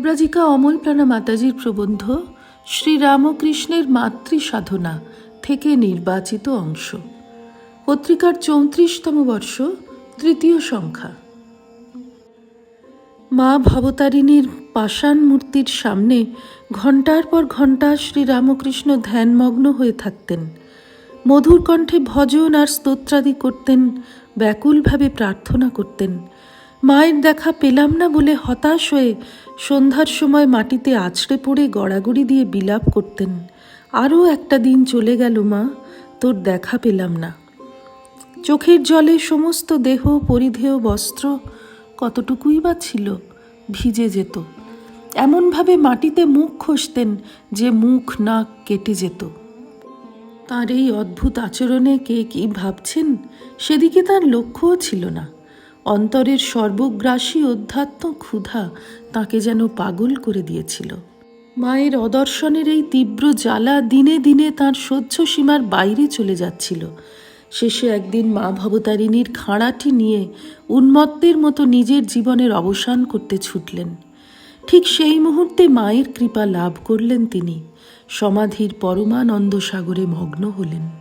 পরিব্রাজিকা অমলপ্রাণা মাতাজির প্রবন্ধ শ্রীরামকৃষ্ণের মাতৃ সাধনা থেকে নির্বাচিত অংশ। পত্রিকার চৌত্রিশতম বর্ষ, তৃতীয় সংখ্যা। মা ভবতারিণীর পাষাণ মূর্তির সামনে ঘণ্টার পর ঘণ্টা শ্রীরামকৃষ্ণ ধ্যানমগ্ন হয়ে থাকতেন। মধুর কণ্ঠে ভজন আর স্তোত্রাদি করতেন, ব্যাকুলভাবে প্রার্থনা করতেন। মায়ের দেখা পেলাম না বলে হতাশ হয়ে সন্ধ্যার সময় মাটিতে আছড়ে পড়ে গড়াগড়ি দিয়ে বিলাপ করতেন। আরও একটা দিন চলে গেল মা, তোর দেখা পেলাম না। চোখের জলে সমস্ত দেহ, পরিধেয় বস্ত্র কতটুকুই বা ছিল, ভিজে যেত। এমনভাবে মাটিতে মুখ খসতেন যে মুখ নাক কেটে যেত। তার এই অদ্ভুত আচরণে কে কি ভাবছেন? সেদিকে তার লক্ষ্যও ছিল না। অন্তরের সর্বগ্রাসী অধ্যাত্ম ক্ষুধা তাকে যেন পাগল করে দিয়েছিল। মায়ের অদর্শনের এই তীব্র জ্বালা দিনে দিনে তার সহ্য সীমার বাইরে চলে যাচ্ছিল। শেষে একদিন মা ভবতারিণীর খাঁড়াটি নিয়ে উন্মত্তের মতো নিজের জীবনের অবসান করতে ছুটলেন। ঠিক সেই মুহূর্তে মায়ের কৃপা লাভ করলেন তিনি। সমাধির পরমানন্দ সাগরে মগ্ন হলেন।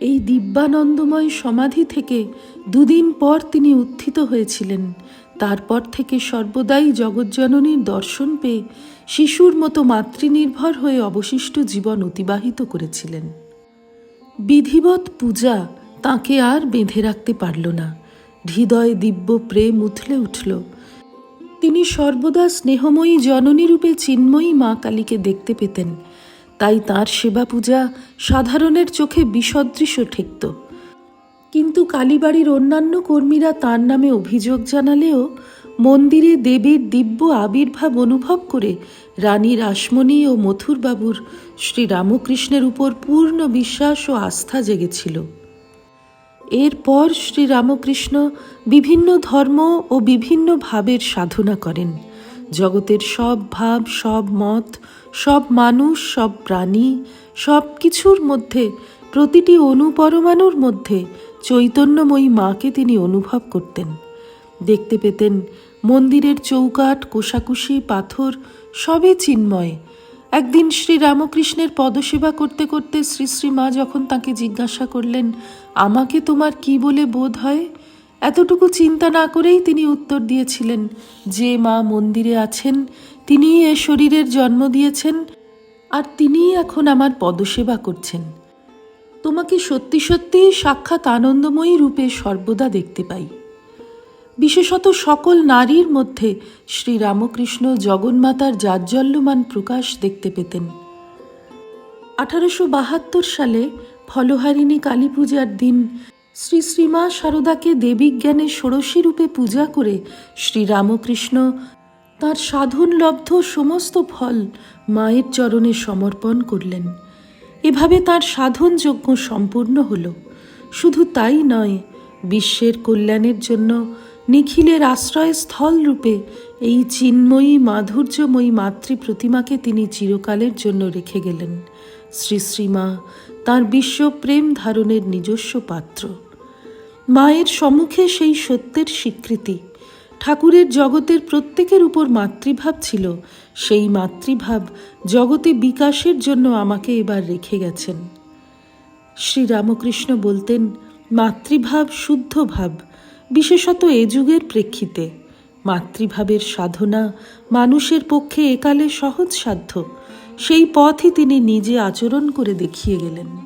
এই দিব্যানন্দময় সমাধি থেকে দুদিন পর তিনি উত্থিত হয়েছিলেন। তারপর থেকে সর্বদাই জগজ্জননীর দর্শন পেয়ে শিশুর মতো মাতৃনির্ভর হয়ে অবশিষ্ট জীবন অতিবাহিত করেছিলেন। বিধিবৎ পূজা তাকে আর বেঁধে রাখতে পারল না। হৃদয়ে দিব্য প্রেম উথলে উঠল। তিনি সর্বদা স্নেহময়ী জননীরূপে চিন্ময়ী মা কালীকে দেখতে পেতেন। তাই তার সেবা পূজা সাধারণের চোখে বিসদৃশ্য ঠেকত। কিন্তু কালীবাড়ির অন্যান্য কর্মীরা তার নামে অভিযোগ জানালেও মন্দিরে দেবীর দিব্য আবির্ভাব অনুভব করে রানী রাসমণি ও মথুরবাবুর শ্রীরামকৃষ্ণের উপর পূর্ণ বিশ্বাস ও আস্থা জেগেছিল। এরপর শ্রীরামকৃষ্ণ বিভিন্ন ধর্ম ও বিভিন্ন ভাবের সাধনা করেন। জগতের সব ভাব, সব মত, সব মানুষ, সব প্রাণী, সব কিছুর মধ্যে, প্রতিটি অনুপরমাণুর মধ্যে চৈতন্যময়ী মাকে তিনি অনুভব করতেন। দেখতে পেতেন মন্দিরের চৌকাঠ, কোষাকুষি, পাথর, সবই চিন্ময়। একদিন শ্রী রামকৃষ্ণের পদসেবা করতে করতে শ্রী শ্রী মা যখন তাকে জিজ্ঞাসা করলেন, আমাকে তোমার কি বলে বোধ হয়? এতটুকু চিন্তা না করেই তিনি উত্তর দিয়েছিলেন, যে মা মন্দিরে আছেন, তিনিই এ শরীরের জন্ম দিয়েছেন, আর তিনিই এখন আমার পদসেবা করছেন। তোমাকে সত্যি সত্যি সাক্ষাৎ আনন্দময়ী রূপে সর্বদা দেখতে পাই। বিশেষত সকল নারীর মধ্যে শ্রী রামকৃষ্ণ জগন্মাতার জাজ্জল্যমান প্রকাশ দেখতে পেতেন। আঠারোশো বাহাত্তর সালে ফলহারিণী কালী পূজার দিন শ্রী শ্রীমা সারদাকে দেবীজ্ঞানে ষোড়শী রূপে পূজা করে শ্রী রামকৃষ্ণ তার সাধনলব্ধ সমস্ত ফল মায়ের চরণে সমর্পণ করলেন। এভাবে তার সাধনযজ্ঞ সম্পূর্ণ হল। শুধু তাই নয়, বিশ্বের কল্যাণের জন্য নিখিলের আশ্রয়স্থল রূপে এই চিন্ময়ী মাধুর্যময়ী মাতৃ প্রতিমাকে তিনি চিরকালের জন্য রেখে গেলেন। শ্রী শ্রীমা তাঁর বিশ্বপ্রেম ধারণের নিজস্ব পাত্র। মায়ের সম্মুখে সেই সত্যের স্বীকৃতি। ঠাকুরের জগতের প্রত্যেকের উপর মাতৃভাব ছিল। সেই মাতৃভাব জগতে বিকাশের জন্য আমাকে এবার রেখে গেছেন। শ্রীরামকৃষ্ণ বলতেন, মাতৃভাব শুদ্ধ ভাব, বিশেষত এ যুগের প্রেক্ষিতে। মাতৃভাবের সাধনা মানুষের পক্ষে একালে সহজ সাধ্য। সেই পথই তিনি নিজে আচরণ করে দেখিয়ে গেলেন।